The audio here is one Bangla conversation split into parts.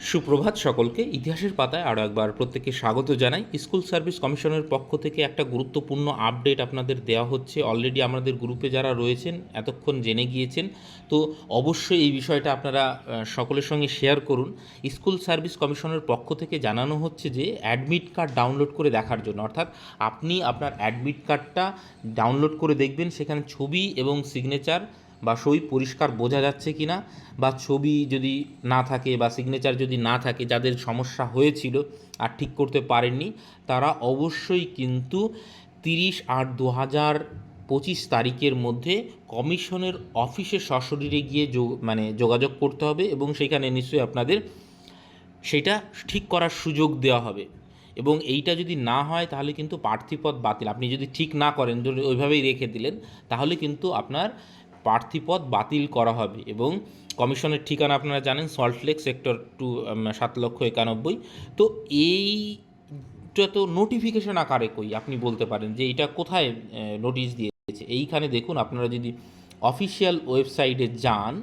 সুপ্রভাত সকলকে। ইতিহাসের পাতায় আরও একবার প্রত্যেককে স্বাগত জানাই। স্কুল সার্ভিস কমিশনের পক্ষ থেকে একটা গুরুত্বপূর্ণ আপডেট আপনাদের দেওয়া হচ্ছে। অলরেডি আমাদের গ্রুপে যারা রয়েছেন, এতক্ষণ জেনে গিয়েছেন। তো অবশ্যই এই বিষয়টা আপনারা সকলের সঙ্গে শেয়ার করুন। স্কুল সার্ভিস কমিশনের পক্ষ থেকে জানানো হচ্ছে যে অ্যাডমিট কার্ড ডাউনলোড করে দেখার জন্য। অর্থাৎ আপনি আপনার অ্যাডমিট কার্ডটা ডাউনলোড করে দেখবেন। সেখানে ছবি এবং সিগনেচার বা সই পরিষ্কার বোঝা যাচ্ছে কি না, বা ছবি যদি না থাকে বা সিগনেচার যদি না থাকে, যাদের সমস্যা হয়েছিল আর ঠিক করতে পারেননি, তারা অবশ্যই কিন্তু তিরিশ আট দু হাজার পঁচিশ তারিখের মধ্যে কমিশনের অফিসে সশরীরে গিয়ে যোগ- মানে যোগাযোগ করতে হবে এবং সেখানে নিশ্চয়ই আপনাদের সেটা ঠিক করার সুযোগ দেওয়া হবে। এবং এইটা যদি না হয়, তাহলে কিন্তু প্রার্থীপদ বাতিল। আপনি যদি ঠিক না করেন ওইভাবেই রেখে দিলেন, তাহলে কিন্তু আপনার প্রার্থীপদ বাতিল করা হবে এবং কমিশনের ঠিকানা আপনারা জানেন সল্টলেক সেক্টর টু সাত লক্ষ একানব্বই। তো এইটা তো নোটিফিকেশন আকারে কই, আপনি বলতে পারেন যে এটা কোথায় নোটিশ দিয়েছে? এইখানে দেখুন, আপনারা যদি অফিসিয়াল ওয়েবসাইটে যান,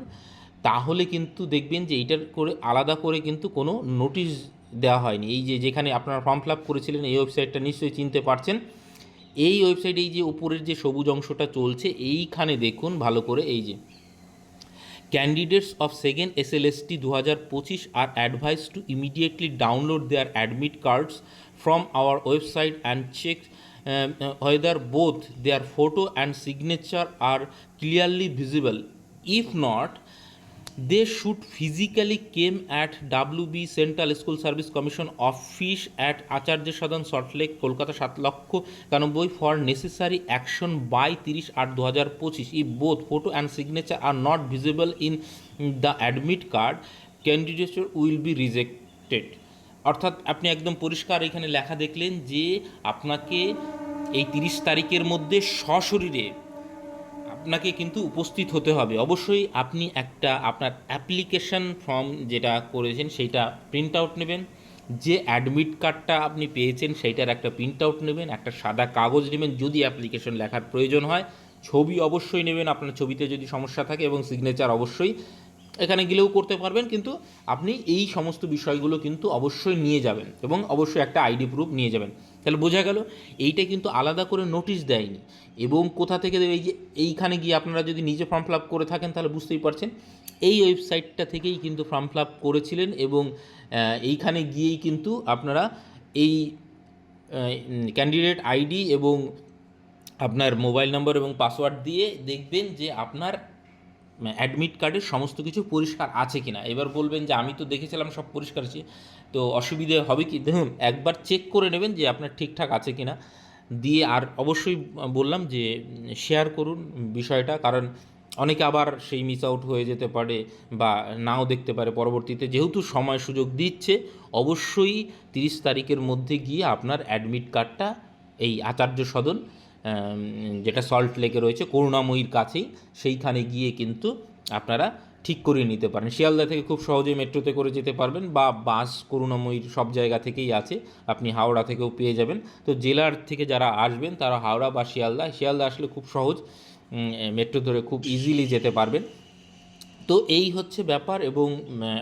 তাহলে কিন্তু দেখবেন যে এইটার করে, আলাদা করে কিন্তু কোনো নোটিশ দেওয়া হয়নি। এই যে যেখানে আপনারা ফর্ম ফিল আপ করেছিলেন, এই ওয়েবসাইটটা নিশ্চয়ই চিনতে পারছেন। এই ওয়েবসাইটে এই যে উপরের যে সবুজ অংশটা চলছে, এইখানে দেখুন ভালো করে এই যে। Candidates of second S L S T দু হাজার পঁচিশ are advise to immediately download their admit cards from our website and check whether both their photo and signature are clearly visible. If not they should physically came at WB central school service commission office at Acharya Sadan Salt Lake Kolkata সাত লক্ষ একানব্বই ফর নেসেসারি অ্যাকশন বাই তিরিশ আট দু হাজার পঁচিশ। If both photo and signature are not visible in the admit card candidature will be rejected অর্থাৎ আপনি একদম পরিষ্কার এখানে লেখা দেখলেন যে আপনাকে এই তিরিশ তারিখের মধ্যে সশরীরে আপনাকে কিন্তু উপস্থিত হতে হবে। অবশ্যই আপনি একটা আপনার অ্যাপ্লিকেশন ফর্ম যেটা করেছেন সেইটা প্রিন্ট আউট নেবেন। যে অ্যাডমিট কার্ডটা আপনি পেয়েছেন সেইটার একটা প্রিন্ট আউট নেবেন। একটা সাদা কাগজ নেবেন যদি অ্যাপ্লিকেশন লেখার প্রয়োজন হয়। ছবি অবশ্যই নেবেন, আপনার ছবিতে যদি সমস্যা থাকে এবং সিগনেচার অবশ্যই এখানে গেলেও করতে পারবেন, কিন্তু আপনি এই সমস্ত বিষয়গুলো কিন্তু অবশ্যই নিয়ে যাবেন এবং অবশ্যই একটা আইডি প্রুফ নিয়ে যাবেন। তাহলে বোঝা গেল, এইটা কিন্তু আলাদা করে নোটিশ দেয়নি এবং কোথা থেকে এই যে এইখানে গিয়ে আপনারা যদি নিজে ফর্ম ফিল আপ করে থাকেন, তাহলে বুঝতেই পারছেন, এই ওয়েবসাইটটা থেকেই কিন্তু ফর্ম ফিল আপ করেছিলেন এবং এইখানে গিয়েই কিন্তু আপনারা এই ক্যান্ডিডেট আইডি এবং আপনার মোবাইল নম্বর এবং পাসওয়ার্ড দিয়ে দেখবেন যে আপনার অ্যাডমিট কার্ডের সমস্ত কিছু পরিষ্কার আছে কিনা। এবার বলবেন যে, আমি তো দেখেছিলাম সব পরিষ্কার আছে, তো অসুবিধে হবে কি? দেখুন, একবার চেক করে নেবেন যে আপনার ঠিকঠাক আছে কিনা। দিয়ে আর অবশ্যই বললাম যে শেয়ার করুন বিষয়টা, কারণ অনেকে আবার সেই মিস আউট হয়ে যেতে পারে বা নাও দেখতে পারে। পরবর্তীতে যেহেতু সময় সুযোগ দিচ্ছে, অবশ্যই তিরিশ তারিখের মধ্যে গিয়ে আপনার অ্যাডমিট কার্ডটা এই আচার্য সদন যেটা সল্ট লেকে রয়েছে, করুণাময়ীর কাছেই সেইখানে গিয়ে কিন্তু আপনারা ঠিক করিয়ে নিতে পারেন। শিয়ালদা থেকে খুব সহজেই মেট্রোতে করে যেতে পারবেন বা বাস করুণাময়ীর সব জায়গা থেকেই আছে। আপনি হাওড়া থেকেও পেয়ে যাবেন। তো জেলার থেকে যারা আসবেন, তারা হাওড়া বা শিয়ালদা শিয়ালদা আসলে খুব সহজ মেট্রো ধরে খুব ইজিলি যেতে পারবেন। তো এই হচ্ছে ব্যাপার এবং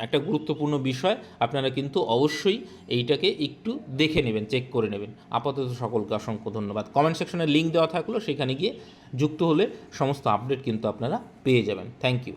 একটা গুরুত্বপূর্ণ বিষয়। আপনারা কিন্তু অবশ্যই এইটাকে একটু দেখে নেবেন, চেক করে নেবেন। আপাতত সকলকে অসংখ্য ধন্যবাদ। কমেন্ট সেকশনে লিঙ্ক দেওয়া থাকল, সেখানে গিয়ে যুক্ত হলে সমস্ত আপডেট কিন্তু আপনারা পেয়ে যাবেন। Thank you.